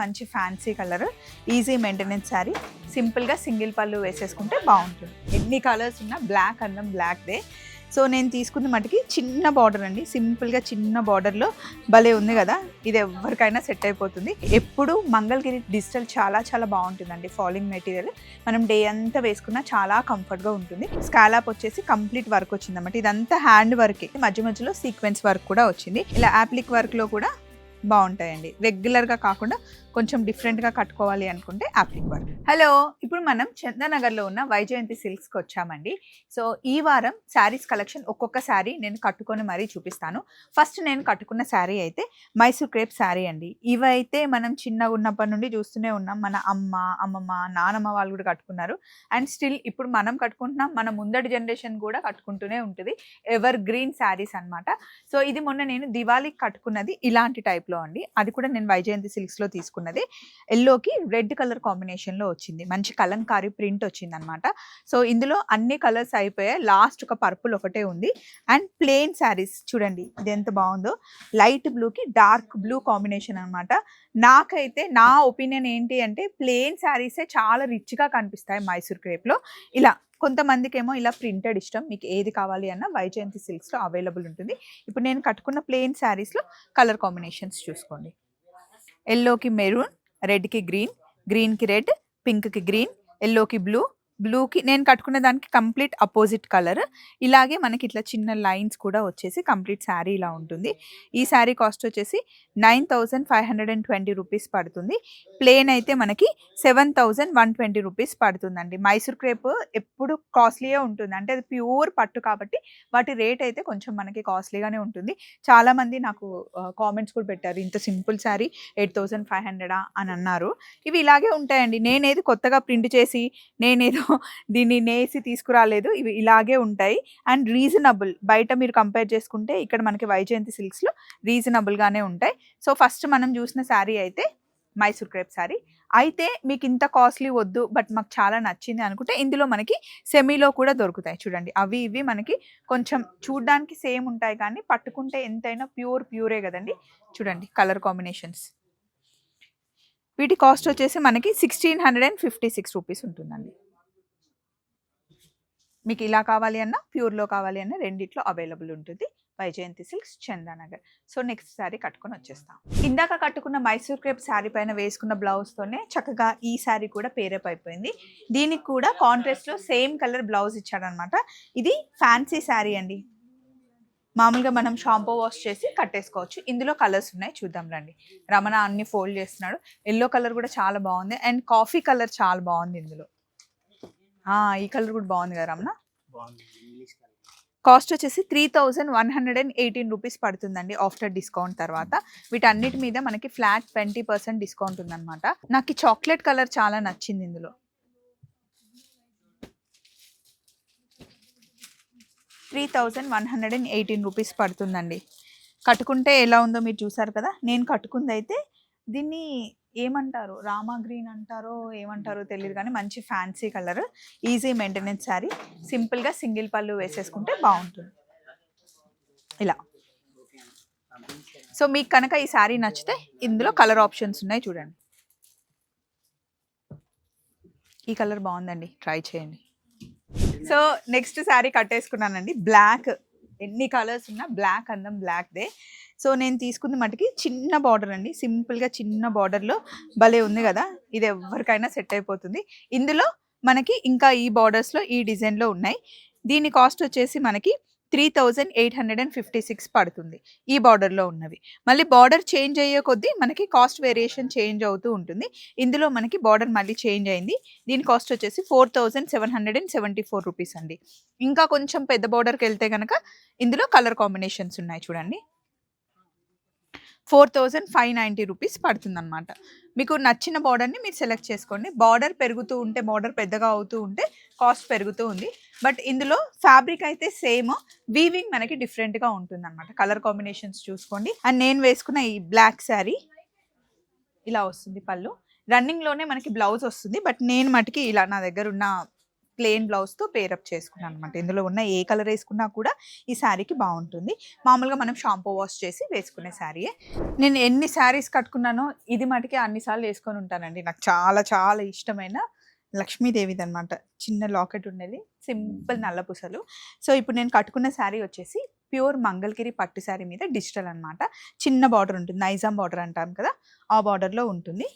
మంచి fancy colour easy maintenance sari సింపుల్గా single పళ్ళు వేసేసుకుంటే బాగుంటుంది. ఎన్ని కలర్స్ ఉన్నా బ్లాక్ అన్నం బ్లాక్దే సో నేను తీసుకున్న మటుకి చిన్న బార్డర్ అండి. సింపుల్గా చిన్న బార్డర్లో భలే ఉంది కదా? ఇది ఎవరికైనా సెట్ అయిపోతుంది. ఎప్పుడు మంగళగిరి డిజిటల్ చాలా చాలా బాగుంటుందండి ఫాలింగ్ మెటీరియల్ మనం డే అంతా వేసుకున్నా చాలా కంఫర్ట్గా ఉంటుంది. స్కాలాప్ వచ్చేసి కంప్లీట్ వర్క్ వచ్చిందన్నమాట. ఇదంతా హ్యాండ్ వర్క్ మధ్య మధ్యలో సీక్వెన్స్ వర్క్ కూడా వచ్చింది. ఇలా యాప్లిక్ వర్క్లో కూడా బాగుంటాయండి. రెగ్యులర్గా కాకుండా కొంచెం డిఫరెంట్గా కట్టుకోవాలి అనుకుంటే యాప్లిక్ వర్క్. హలో ఇప్పుడు మనం చందనగర్లో ఉన్న వైజయంతి సిల్క్స్కి వచ్చామండి. సో ఈ వారం శారీస్ కలెక్షన్ ఒక్కొక్క శారీ నేను కట్టుకొని మరీ చూపిస్తాను. ఫస్ట్ నేను కట్టుకున్న శారీ అయితే మైసూర్ క్రేప్ శారీ అండి. ఇవైతే మనం చిన్నగా ఉన్నప్పటి నుండి చూస్తూనే ఉన్నాం. మన అమ్మ అమ్మమ్మ నానమ్మ వాళ్ళు కూడా కట్టుకున్నారు. అండ్ స్టిల్ ఇప్పుడు మనం కట్టుకుంటున్నాం. మన ముందటి జనరేషన్ కూడా కట్టుకుంటూనే ఉంటుంది. ఎవర్ గ్రీన్ శారీస్ అన్నమాట. సో ఇది మొన్న నేను దివాళీకి కట్టుకున్నది ఇలాంటి టైప్లో అండి. అది కూడా నేను వైజయంతి సిల్క్స్లో తీసుకున్నది. ఎల్లోకి రెడ్ కలర్ కాంబినేషన్లో వచ్చింది. మంచి కలంకారీ ప్రింట్ వచ్చింది అనమాట సో ఇందులో అన్ని కలర్స్ అయిపోయాయి. లాస్ట్ ఒక పర్పుల్ ఒకటే ఉంది. అండ్ ప్లెయిన్ శారీస్ చూడండి ఇది ఎంత బాగుందో. లైట్ బ్లూకి డార్క్ బ్లూ కాంబినేషన్ అన్నమాట. నాకైతే నా ఒపీనియన్ ఏంటి అంటే ప్లెయిన్ శారీసే చాలా రిచ్గా కనిపిస్తాయి మైసూర్ క్రేప్లో ఇలా కొంతమందికి ఏమో ఇలా ప్రింటెడ్ ఇష్టం మీకు ఏది కావాలి అన్న వైజయంతి సిల్క్స్లో అవైలబుల్ ఉంటుంది. ఇప్పుడు నేను కట్టుకున్న ప్లెయిన్ శారీస్లో కలర్ కాంబినేషన్స్ చూసుకోండి. ఎల్లోకి మెరూన్ రెడ్కి గ్రీన్ గ్రీన్కి రెడ్ పింక్కి గ్రీన్ ఎల్లోకి బ్లూ బ్లూకి నేను కట్టుకునే దానికి కంప్లీట్ అపోజిట్ కలర్. ఇలాగే మనకి ఇట్లా చిన్న లైన్స్ కూడా వచ్చేసి కంప్లీట్ శారీ ఇలా ఉంటుంది. ఈ శారీ కాస్ట్ వచ్చేసి nine thousand five hundred and twenty rupees పడుతుంది. ప్లేన్ అయితే మనకి seven thousand one twenty rupees పడుతుందండి. మైసూర్ క్రేప్ ఎప్పుడు కాస్ట్లీయే ఉంటుంది. అంటే అది ప్యూర్ పట్టు కాబట్టి వాటి రేట్ అయితే కొంచెం మనకి కాస్ట్లీగానే ఉంటుంది. చాలామంది నాకు కామెంట్స్ కూడా పెట్టారు. ఇంత simple sari eight thousand five హండ్రెడా అని అన్నారు. ఇవి ఇలాగే ఉంటాయండి. నేనేది కొత్తగా ప్రింట్ చేసి నేనేదో దీన్ని నేసి తీసుకురాలేదు. ఇవి ఇలాగే ఉంటాయి. అండ్ రీజనబుల్ బయట మీరు కంపేర్ చేసుకుంటే ఇక్కడ మనకి వైజయంతి సిల్క్స్లో రీజనబుల్గానే ఉంటాయి. సో ఫస్ట్ మనం చూసిన శారీ అయితే మైసూర్ క్రేప్ శారీ. అయితే మీకు ఇంత కాస్ట్లీ వద్దు బట్ మాకు చాలా నచ్చింది అనుకుంటే ఇందులో మనకి సెమీలో కూడా దొరుకుతాయి. చూడండి అవి ఇవి మనకి కొంచెం చూడడానికి సేమ్ ఉంటాయి కానీ పట్టుకుంటే ఎంతైనా ప్యూర్ ప్యూరే కదండి. చూడండి కలర్ కాంబినేషన్స్. వీటి కాస్ట్ వచ్చేసి మనకి sixteen hundred and fifty six rupees ఉంటుందండి. మీకు ఇలా కావాలి అన్న ప్యూర్లో కావాలి అన్న రెండిట్లో అవైలబుల్ ఉంటుంది. Vaijayanti silks Chandanagar. So next sari కట్టుకొని వచ్చేస్తాం. ఇందాక కట్టుకున్న మైసూర్ క్రేప్ శారీ పైన వేసుకున్న బ్లౌజ్తోనే చక్కగా ఈ శారీ కూడా పేరప్ అయిపోయింది. దీనికి కూడా కాంట్రాస్ట్లో సేమ్ కలర్ బ్లౌజ్ ఇచ్చాడనమాట. ఇది ఫ్యాన్సీ శారీ అండి. మామూలుగా మనం షాంపూ వాష్ చేసి కట్టేసుకోవచ్చు. ఇందులో కలర్స్ ఉన్నాయి. చూద్దాం రండి. రమణ అన్ని ఫోల్డ్ చేస్తున్నాడు. ఎల్లో కలర్ కూడా చాలా బాగుంది. అండ్ కాఫీ కలర్ చాలా బాగుంది ఇందులో. ఈ కలర్ కూడా బాగుంది కదా రమణ? కాస్ట్ వచ్చేసి three thousand one hundred and eighteen rupees పడుతుందండి ఆఫ్టర్ డిస్కౌంట్ తర్వాత. వీటన్నిటి మీద మనకి ఫ్లాట్ ట్వంటీ పర్సెంట్ డిస్కౌంట్ ఉందన్నమాట. నాకు ఈ చాక్లెట్ కలర్ చాలా నచ్చింది ఇందులో. Three thousand one hundred and eighteen rupees పడుతుందండి. కట్టుకుంటే ఎలా ఉందో మీరు చూసారు కదా? నేను కట్టుకుంది అయితే దీన్ని ఏమంటారు? రామా గ్రీన్ అంటారో ఏమంటారో తెలియదు కానీ మంచి fancy colour easy maintenance sari. సింపుల్గా సింగిల్ పళ్ళు వేసేసుకుంటే బాగుంటుంది. ఇలా. సో మీకు కనుక ఈ శారీ నచ్చితే ఇందులో కలర్ ఆప్షన్స్ ఉన్నాయి చూడండి. ఈ కలర్ బాగుందండి. ట్రై చేయండి. సో నెక్స్ట్ శారీ కట్టేసుకున్నానండి. బ్లాక్ ఎన్ని కలర్స్ ఉన్నా బ్లాక్ అందం బ్లాక్దే. సో నేను తీసుకుంది మటుకి చిన్న బార్డర్ అండి. సింపుల్గా చిన్న బార్డర్లో భలే ఉంది కదా. ఇది ఎవరికైనా సెట్ అయిపోతుంది. ఇందులో మనకి ఇంకా ఈ బార్డర్స్లో ఈ డిజైన్లో ఉన్నాయి. దీని కాస్ట్ వచ్చేసి మనకి three thousand eight hundred and fifty six పడుతుంది ఈ బార్డర్లో ఉన్నవి. మళ్ళీ బార్డర్ చేంజ్ అయ్యే కొద్దీ మనకి కాస్ట్ వేరియేషన్ చేంజ్ అవుతూ ఉంటుంది. ఇందులో మనకి బార్డర్ మళ్ళీ చేంజ్ అయింది. దీని కాస్ట్ వచ్చేసి four thousand seven hundred and seventy four rupees అండి. ఇంకా కొంచెం పెద్ద బార్డర్కి వెళ్తే కనుక ఇందులో కలర్ కాంబినేషన్స్ ఉన్నాయి చూడండి. Four thousand five ninety rupees పడుతుందన్నమాట. మీకు నచ్చిన బార్డర్ని మీరు సెలెక్ట్ చేసుకోండి. బార్డర్ పెరుగుతూ ఉంటే బార్డర్ పెద్దగా అవుతూ ఉంటే కాస్ట్ పెరుగుతూ ఉంది. బట్ ఇందులో ఫ్యాబ్రిక్ అయితే సేమ్ వీవింగ్ మనకి డిఫరెంట్గా ఉంటుంది అనమాట కలర్ కాంబినేషన్స్ చూసుకోండి. అండ్ నేను వేసుకున్న ఈ బ్లాక్ శారీ ఇలా వస్తుంది పళ్ళు. రన్నింగ్లోనే మనకి బ్లౌజ్ వస్తుంది. బట్ నేను మటుకి ఇలా నా దగ్గర ఉన్న ప్లెయిన్ బ్లౌజ్తో పేరప్ చేసుకున్నాను అనమాట ఇందులో ఉన్న ఏ కలర్ వేసుకున్నా కూడా ఈ శారీకి బాగుంటుంది. మామూలుగా మనం షాంపూ వాష్ చేసి వేసుకునే శారీయే. నేను ఎన్ని శారీస్ కట్టుకున్నానో ఇది మటుకే అన్నిసార్లు వేసుకొని ఉంటానండి. నాకు చాలా చాలా ఇష్టమైన లక్ష్మీదేవిది అనమాట చిన్న లాకెట్ ఉండేది సింపుల్ నల్లపూసలు సో ఇప్పుడు నేను కట్టుకున్న శారీ వచ్చేసి ప్యూర్ మంగళగిరి పట్టు శారీ మీద డిజిటల్ అనమాట చిన్న బార్డర్ ఉంటుంది నైజాం బార్డర్ అంటాం కదా ఆ బార్డర్లో ఉంటుంది.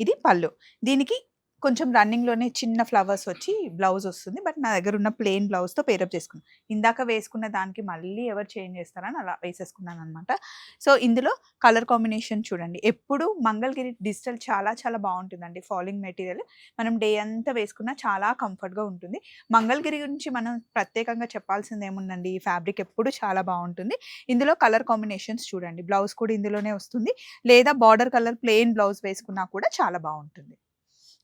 ఇది పళ్ళు. దీనికి కొంచెం రన్నింగ్లోనే చిన్న ఫ్లవర్స్ వచ్చి బ్లౌజ్ వస్తుంది. బట్ నా దగ్గర ఉన్న ప్లెయిన్ బ్లౌజ్తో పేరప్ చేసుకున్నాను ఇందాక వేసుకున్న దానికి మళ్ళీ ఎవరు చేంజ్ చేస్తారని అలా వేసేసుకున్నాను అనమాట సో ఇందులో కలర్ కాంబినేషన్ చూడండి. ఎప్పుడు మంగళగిరి డిజిటల్ చాలా చాలా బాగుంటుందండి ఫాలింగ్ మెటీరియల్ మనం డే అంతా వేసుకున్నా చాలా కంఫర్ట్గా ఉంటుంది. మంగళగిరి గురించి మనం ప్రత్యేకంగా చెప్పాల్సింది ఏముందండి? ఈ ఫ్యాబ్రిక్ ఎప్పుడు చాలా బాగుంటుంది. ఇందులో కలర్ కాంబినేషన్స్ చూడండి. బ్లౌజ్ కూడా ఇందులోనే వస్తుంది. లేదా బార్డర్ కలర్ ప్లెయిన్ బ్లౌజ్ వేసుకున్నా కూడా చాలా బాగుంటుంది.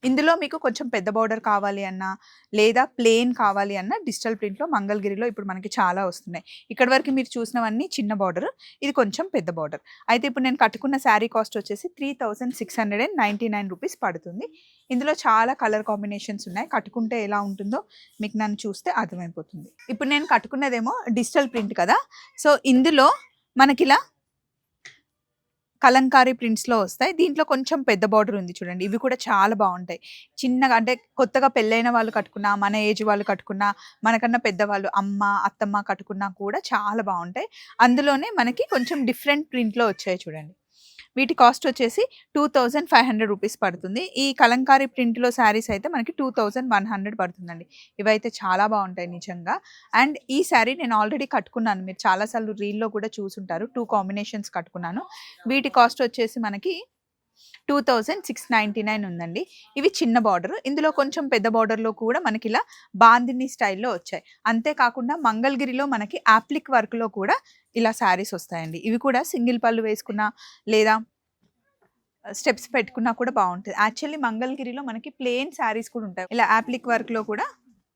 ఇందులో మీకు కొంచెం పెద్ద బార్డర్ కావాలి అన్నా లేదా ప్లెయిన్ కావాలి అన్న డిజిటల్ ప్రింట్లో మంగళగిరిలో ఇప్పుడు మనకి చాలా వస్తున్నాయి. ఇక్కడ వరకు మీరు చూసినవన్నీ చిన్న బార్డర్ ఇది కొంచెం పెద్ద బార్డర్. అయితే ఇప్పుడు నేను కట్టుకున్న శారీ కాస్ట్ వచ్చేసి three thousand six hundred and ninety nine rupees పడుతుంది. ఇందులో చాలా కలర్ కాంబినేషన్స్ ఉన్నాయి. కట్టుకుంటే ఎలా ఉంటుందో మీకు నన్ను చూస్తే అర్థమైపోతుంది. ఇప్పుడు నేను కట్టుకున్నదేమో డిజిటల్ ప్రింట్ కదా. సో ఇందులో మనకిలా కలంకారీ ప్రింట్స్లో వస్తాయి. దీంట్లో కొంచెం పెద్ద బార్డర్ ఉంది చూడండి. ఇవి కూడా చాలా బాగుంటాయి. చిన్నగా అంటే కొత్తగా పెళ్ళైన వాళ్ళు కట్టుకున్నా మన ఏజ్ వాళ్ళు కట్టుకున్నా మనకన్నా పెద్దవాళ్ళు అమ్మ అత్తమ్మ కట్టుకున్నా కూడా చాలా బాగుంటాయి. అందులోనే మనకి కొంచెం డిఫరెంట్ ప్రింట్లో వచ్చాయి చూడండి. వీటి కాస్ట్ వచ్చేసి two thousand five hundred rupees పడుతుంది. ఈ కలంకారీ ప్రింట్లో శారీస్ అయితే మనకి టూ థౌజండ్ వన్ హండ్రెడ్ పడుతుందండి. ఇవైతే చాలా బాగుంటాయి నిజంగా. అండ్ ఈ శారీ నేను ఆల్రెడీ కట్టుకున్నాను. మీరు చాలాసార్లు రీల్లో కూడా చూసుంటారు. టూ కాంబినేషన్స్ కట్టుకున్నాను. వీటి కాస్ట్ వచ్చేసి మనకి two thousand six ninety nine ఉందండి. ఇవి చిన్న బార్డర్ ఇందులో కొంచెం పెద్ద బార్డర్లో కూడా మనకి ఇలా బాందిని స్టైల్లో వచ్చాయి. అంతేకాకుండా మంగళగిరిలో మనకి యాప్లిక్ వర్క్లో కూడా ఇలా శారీస్ వస్తాయండి. ఇవి కూడా సింగిల్ పళ్ళు వేసుకున్నా లేదా స్టెప్స్ పెట్టుకున్నా కూడా బాగుంటుంది యాక్చువల్లీ మంగళగిరిలో మనకి ప్లెయిన్ శారీస్ కూడా ఉంటాయి. ఇలా యాప్లిక్ వర్క్లో కూడా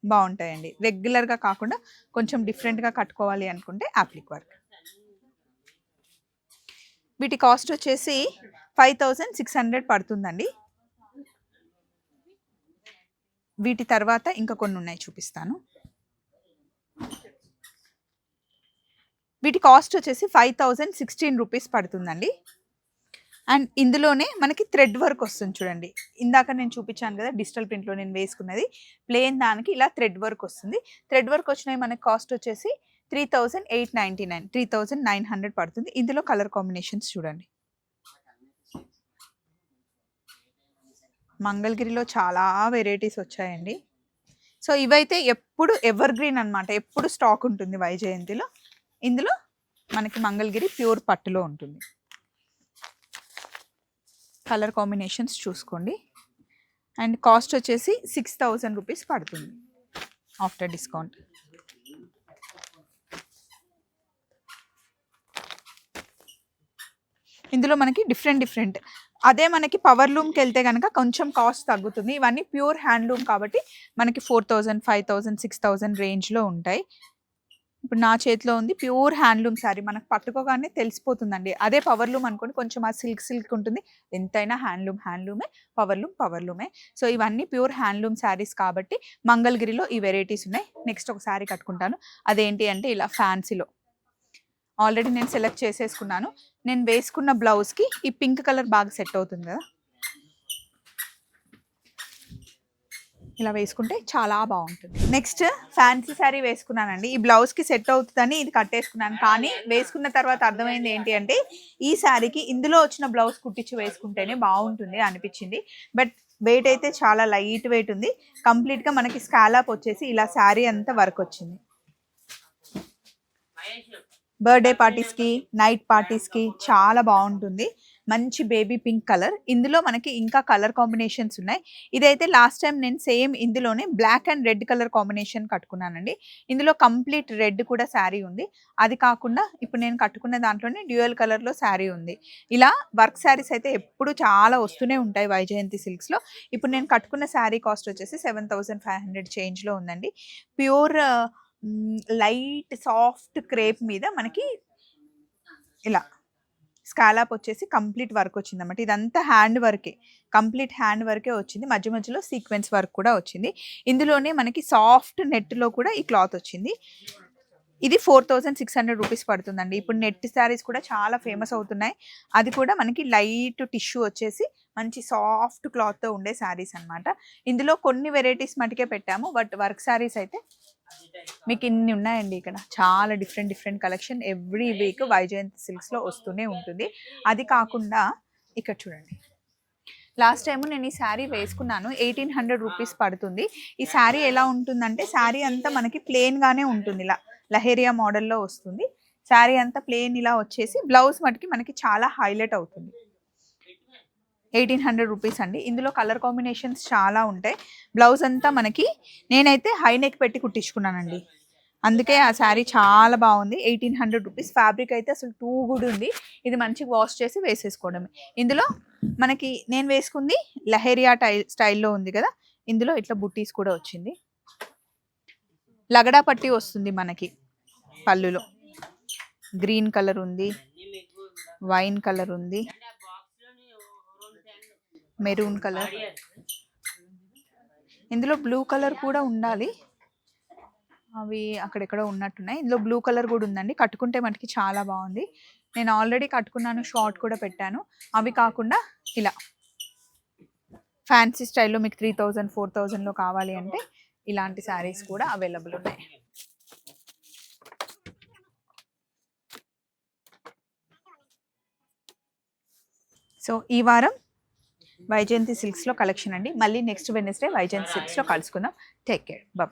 బాగుంటాయండి. రెగ్యులర్గా కాకుండా కొంచెం డిఫరెంట్గా కట్టుకోవాలి అనుకుంటే యాప్లిక్ వర్క్ వీటి కాస్ట్ వచ్చేసి ఫైవ్ థౌజండ్ సిక్స్ హండ్రెడ్ పడుతుందండి. వీటి తర్వాత ఇంకా కొన్ని ఉన్నాయి చూపిస్తాను. వీటి కాస్ట్ వచ్చేసి ఫైవ్ థౌజండ్ సిక్స్టీన్ రూపీస్ పడుతుందండి. అండ్ ఇందులోనే మనకి థ్రెడ్ వర్క్ వస్తుంది చూడండి. ఇందాక నేను చూపించాను కదా డిజిటల్ ప్రింట్లో నేను వేసుకున్నది. ప్లేన్ దానికి ఇలా థ్రెడ్ వర్క్ వస్తుంది. థ్రెడ్ వర్క్ వచ్చినాయి మనకి కాస్ట్ వచ్చేసి three thousand eight ninety nine three thousand nine hundred పడుతుంది. ఇందులో కలర్ కాంబినేషన్స్ చూడండి. మంగళగిరిలో చాలా వెరైటీస్ వచ్చాయండి. సో ఇవైతే ఎప్పుడు ఎవర్ గ్రీన్ అనమాట ఎప్పుడు స్టాక్ ఉంటుంది వైజయంతిలో. ఇందులో మనకి మంగళగిరి ప్యూర్ పట్టులో ఉంటుంది. కలర్ కాంబినేషన్స్ చూసుకోండి. అండ్ కాస్ట్ వచ్చేసి సిక్స్ థౌజండ్ రూపీస్ పడుతుంది. ఆఫ్టర్ డిస్కౌంట్ ఇందులో మనకి డిఫరెంట్ డిఫరెంట్. అదే మనకి పవర్ లూమ్కి వెళ్తే కనుక కొంచెం కాస్ట్ తగ్గుతుంది. ఇవన్నీ ప్యూర్ హ్యాండ్లూమ్ కాబట్టి మనకి four thousand five thousand six thousand రేంజ్లో ఉంటాయి. ఇప్పుడు నా చేతిలో ఉంది ప్యూర్ హ్యాండ్లూమ్ శారీ. మనకు పట్టుకోగానే తెలిసిపోతుందండి. అదే పవర్ లూమ్ అనుకోండి కొంచెం ఆ సిల్క్ సిల్క్ ఉంటుంది. ఎంతైనా హ్యాండ్లూమ్ హ్యాండ్లూమే పవర్ లూమ్ పవర్ లూమే. సో ఇవన్నీ ప్యూర్ హ్యాండ్లూమ్ శారీస్ కాబట్టి మంగళగిరిలో ఈ వెరైటీస్ ఉన్నాయి. నెక్స్ట్ ఒక శారీ కట్టుకుంటాను. అదేంటి అంటే ఇలా ఫ్యాన్సీలో. ఆల్రెడీ నేను సెలెక్ట్ చేసేసుకున్నాను. నేను వేసుకున్న బ్లౌజ్కి ఈ పింక్ కలర్ బాగా సెట్ అవుతుంది కదా. ఇలా వేసుకుంటే చాలా బాగుంటుంది. నెక్స్ట్ ఫ్యాన్సీ శారీ వేసుకున్నానండి. ఈ బ్లౌజ్కి సెట్ అవుతుందని ఇది కట్టేసుకున్నాను. కానీ వేసుకున్న తర్వాత అర్థమైంది ఏంటి అంటే ఈ శారీకి ఇందులో వచ్చిన బ్లౌజ్ కుట్టించి వేసుకుంటేనే బాగుంటుంది అనిపించింది. బట్ వెయిట్ అయితే చాలా లైట్ వెయిట్ ఉంది. కంప్లీట్గా మనకి స్కాలప్ వచ్చేసి ఇలా శారీ అంతా వర్క్ వచ్చింది. బర్త్డే పార్టీస్కి నైట్ పార్టీస్కి చాలా బాగుంటుంది. మంచి బేబీ పింక్ కలర్ ఇందులో మనకి ఇంకా కలర్ కాంబినేషన్స్ ఉన్నాయి. ఇదైతే లాస్ట్ టైం నేను సేమ్ ఇందులోనే black and red colour combination కట్టుకున్నానండి. ఇందులో కంప్లీట్ రెడ్ కూడా శారీ ఉంది. అది కాకుండా ఇప్పుడు నేను కట్టుకున్న దాంట్లోనే డ్యూయల్ కలర్లో శారీ ఉంది. ఇలా వర్క్ శారీస్ అయితే ఎప్పుడు చాలా వస్తూనే ఉంటాయి వైజయంతి సిల్క్స్లో. ఇప్పుడు నేను కట్టుకున్న శారీ కాస్ట్ వచ్చేసి సెవెన్ థౌసండ్ ఫైవ్ హండ్రెడ్ చేంజ్లో ఉందండి. ప్యూర్ లైట్ సాఫ్ట్ క్రేప్ మీద మనకి ఇలా స్కాలాప్ వచ్చేసి కంప్లీట్ వర్క్ వచ్చిందన్నమాట. ఇదంతా హ్యాండ్ వర్కే. కంప్లీట్ హ్యాండ్ వర్కే వచ్చింది. మధ్య మధ్యలో సీక్వెన్స్ వర్క్ కూడా వచ్చింది. ఇందులోనే మనకి సాఫ్ట్ నెట్లో కూడా ఈ క్లాత్ వచ్చింది. ఇది four thousand six hundred rupees పడుతుందండి. ఇప్పుడు నెట్ శారీస్ కూడా చాలా ఫేమస్ అవుతున్నాయి. అది కూడా మనకి లైట్ టిష్యూ వచ్చేసి మంచి సాఫ్ట్ క్లాత్తో ఉండే శారీస్ అనమాట ఇందులో కొన్ని వెరైటీస్ మటుకే పెట్టాము. బట్ వర్క్ శారీస్ అయితే మీకు ఇన్ని ఉన్నాయండి ఇక్కడ. చాలా different different collection every week Vaijayanti సిల్క్స్లో వస్తూనే ఉంటుంది. అది కాకుండా ఇక్కడ చూడండి. లాస్ట్ టైం నేను ఈ శారీ వేసుకున్నాను ఎయిటీన్ హండ్రెడ్ రూపీస్ పడుతుంది. ఈ శారీ ఎలా ఉంటుందంటే శారీ అంతా మనకి ప్లెయిన్గానే ఉంటుంది. ఇలా లహేరియా మోడల్లో వస్తుంది. శారీ అంతా ప్లెయిన్ ఇలా వచ్చేసి బ్లౌజ్ మటుకి మనకి చాలా హైలైట్ అవుతుంది. ఎయిటీన్ హండ్రెడ్ రూపీస్ అండి. ఇందులో కలర్ కాంబినేషన్స్ చాలా ఉంటాయి. బ్లౌజ్ అంతా మనకి నేనైతే హై నెక్ పెట్టి కుట్టించుకున్నానండి. అందుకే ఆ శారీ చాలా బాగుంది. ఎయిటీన్ హండ్రెడ్ రూపీస్ ఫ్యాబ్రిక్ అయితే అసలు టూ గుడ్ ఉంది. ఇది మంచిగా వాష్ చేసి వేసేసుకోవడమే ఇందులో మనకి నేను వేసుకుంది లహేరియా టై స్టైల్లో ఉంది కదా. ఇందులో ఇట్లా బుట్టీస్ కూడా వచ్చింది. లగడా పట్టి వస్తుంది మనకి పళ్ళులో. గ్రీన్ కలర్ ఉంది. వైన్ కలర్ ఉంది. Maroon colour. ఇందులో బ్లూ కలర్ కూడా ఉండాలి. అవి అక్కడెక్కడ ఉన్నట్టున్నాయి. ఇందులో బ్లూ కలర్ కూడా ఉందండి. కట్టుకుంటే మనకి చాలా బాగుంది. నేను ఆల్రెడీ కట్టుకున్నాను షార్ట్ కూడా పెట్టాను. అవి కాకుండా ఇలా. ఫ్యాన్సీ స్టైల్లో మీకు త్రీ థౌజండ్ ఫోర్ థౌజండ్లో కావాలి అంటే ఇలాంటి శారీస్ కూడా అవైలబుల్ ఉన్నాయి. సో ఈ వారం వైజయంతి సిల్క్స్లో కలెక్షన్ అండి. మళ్ళీ నెక్స్ట్ వెనస్డే వైజయంతి సిల్క్స్లో కలుసుకుందాం. Take care. బాయ్.